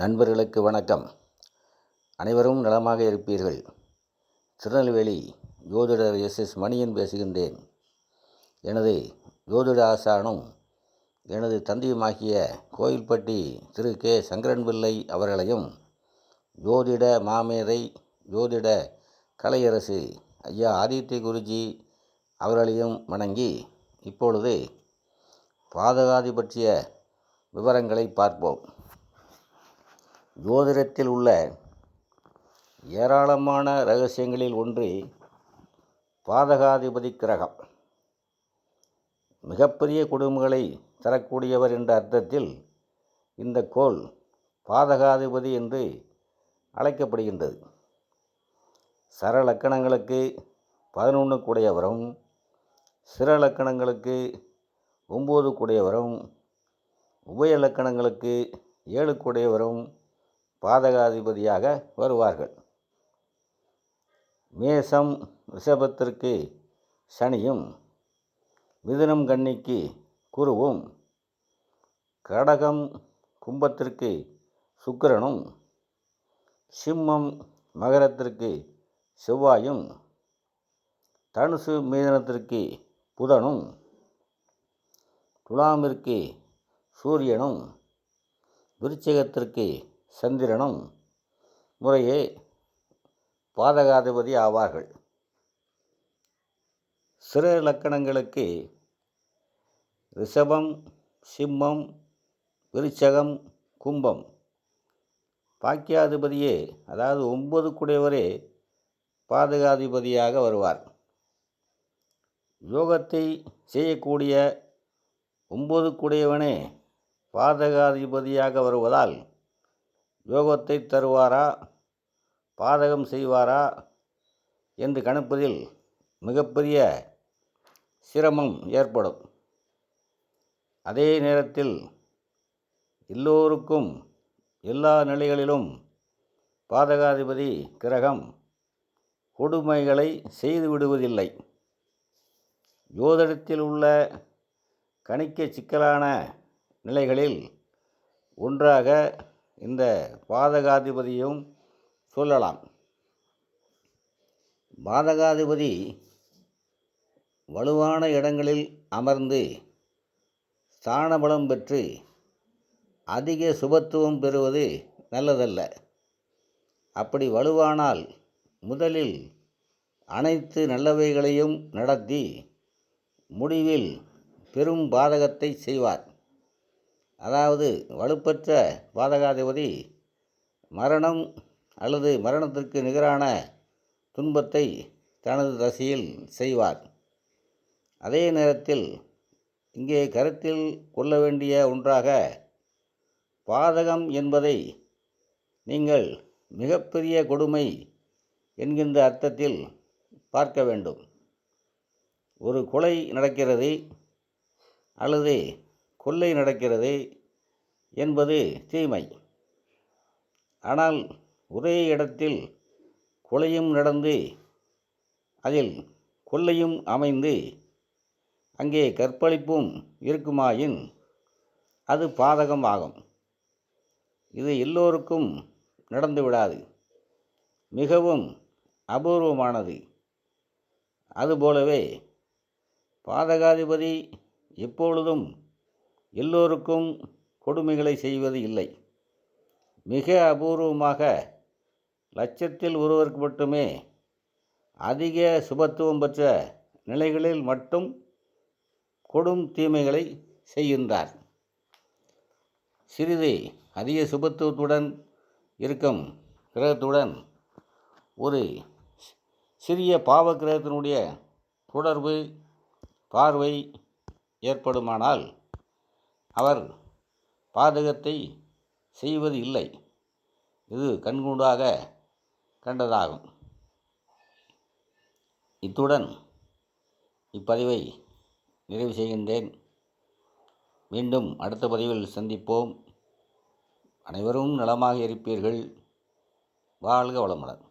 நண்பர்களுக்கு வணக்கம். அனைவரும் நலமாக இருப்பீர்கள். திருநெல்வேலி ஜோதிடர் எஸ். எஸ். மணியன் பேசுகின்றேன். எனது ஜோதிட ஆசானும் எனது தந்தையுமாகிய கோயில்பட்டி திரு. கே. சங்கரன் பிள்ளை அவர்களையும் ஜோதிட மாமேதை ஜோதிட கலையரசு ஐயா ஆதித்ய குருஜி அவர்களையும் வணங்கி இப்பொழுது பாதகாதி பற்றிய விவரங்களை பார்ப்போம். ஜோதிடத்தில் உள்ள ஏராளமான ரகசியங்களில் ஒன்று பாதகாதிபதி கிரகம். மிகப்பெரிய குடும்பங்களை தரக்கூடியவர் என்ற அர்த்தத்தில் இந்த கோள் பாதகாதிபதி என்று அழைக்கப்படுகின்றது. சரலக்கணங்களுக்கு பதினொன்று கூடையவரும் சிறலக்கணங்களுக்கு ஒம்பது கூடையவரும் உபயலக்கணங்களுக்கு ஏழு கூடையவரும் பாதகாதிபதியாக வருவார்கள். மேசம் ரிஷபத்திற்கு சனியும் மிதுனம் கன்னிக்கு குருவும் கடகம் கும்பத்திற்கு சுக்கிரனும் சிம்மம் மகரத்திற்கு செவ்வாயும் தனுசு மீதனத்திற்கு புதனும் துலாமிற்கு சூரியனும் விருச்சிகத்திற்கு சந்திரனும் முறையே பாதகாதிபதி ஆவார்கள். சிற இலக்கணங்களுக்கு ரிஷபம் சிம்மம் விருச்சகம் கும்பம். பாக்கியாதிபதியே அதாவது ஒன்பது குடையவரே பாதகாதிபதியாக வருவார். யோகத்தை செய்யக்கூடிய ஒன்பது குடையவனே பாதகாதிபதியாக வருவதால் யோகத்தை தருவாரா? பாதகம் செய்வாரா? என்று கணிப்பதில் மிகப்பெரிய சிரமம் ஏற்படும். அதே நேரத்தில் எல்லோருக்கும் எல்லா நிலைகளிலும் பாதகாதிபதி கிரகம் கொடுமைகளை செய்து விடுவதில்லை. ஜோதிடத்தில் உள்ள கணிக்க சிக்கலான நிலைகளில் ஒன்றாக இந்த பாதகாதிபதியும் சொல்லலாம். பாதகாதிபதி வலுவான இடங்களில் அமர்ந்து ஸ்தானபலம் பெற்று அதிக சுபத்துவம் பெறுவது நல்லதல்ல. அப்படி வலுவானால் முதலில் அனைத்து நல்லவைகளையும் நடத்தி முடிவில் பெரும் பாதகத்தை செய்வார். அதாவது வலுப்பெற்ற பாதகாதிபதி மரணம் அல்லது மரணத்திற்கு நிகரான துன்பத்தை தனது தசையில் செய்வார். அதே நேரத்தில் இங்கே கருத்தில் கொள்ள வேண்டிய ஒன்றாக பாதகம் என்பதை நீங்கள் மிகப்பெரிய கொடுமை என்கின்ற அர்த்தத்தில் பார்க்க வேண்டும். ஒரு கொலை நடக்கிறது அல்லது கொள்ளை நடக்கிறது என்பது தீமை. ஆனால் ஒரே இடத்தில் கொலையும் நடந்து அதில் கொள்ளையும் அமைந்து அங்கே கற்பழிப்பும் இருக்குமாயின் அது பாதகம் ஆகும். இது எல்லோருக்கும் நடந்து விடாது. மிகவும் அபூர்வமானது. அதுபோலவே பாதகாதிபதி எப்பொழுதும் எல்லோருக்கும் கொடுமைகளை செய்வது இல்லை. மிக அபூர்வமாக லட்சத்தில் ஒருவருக்கு மட்டுமே அதிக சுபத்துவம் பெற்ற நிலைகளில் மட்டும் கொடும் தீமைகளை செய்கின்றார். சிறிது அதிக சுபத்துவத்துடன் இருக்கும் கிரகத்துடன் ஒரு சிறிய பாவ கிரகத்தினுடைய தொடர்பு பார்வை ஏற்படுமானால் அவர் பாதகத்தை செய்வது இல்லை. இது கண்கூடாக கண்டதாகும். இத்துடன் இப்பதிவை நிறைவு செய்கின்றேன். மீண்டும் அடுத்த பதிவில் சந்திப்போம். அனைவரும் நலமாக இருப்பீர்கள். வாழ்க வளமுடன்.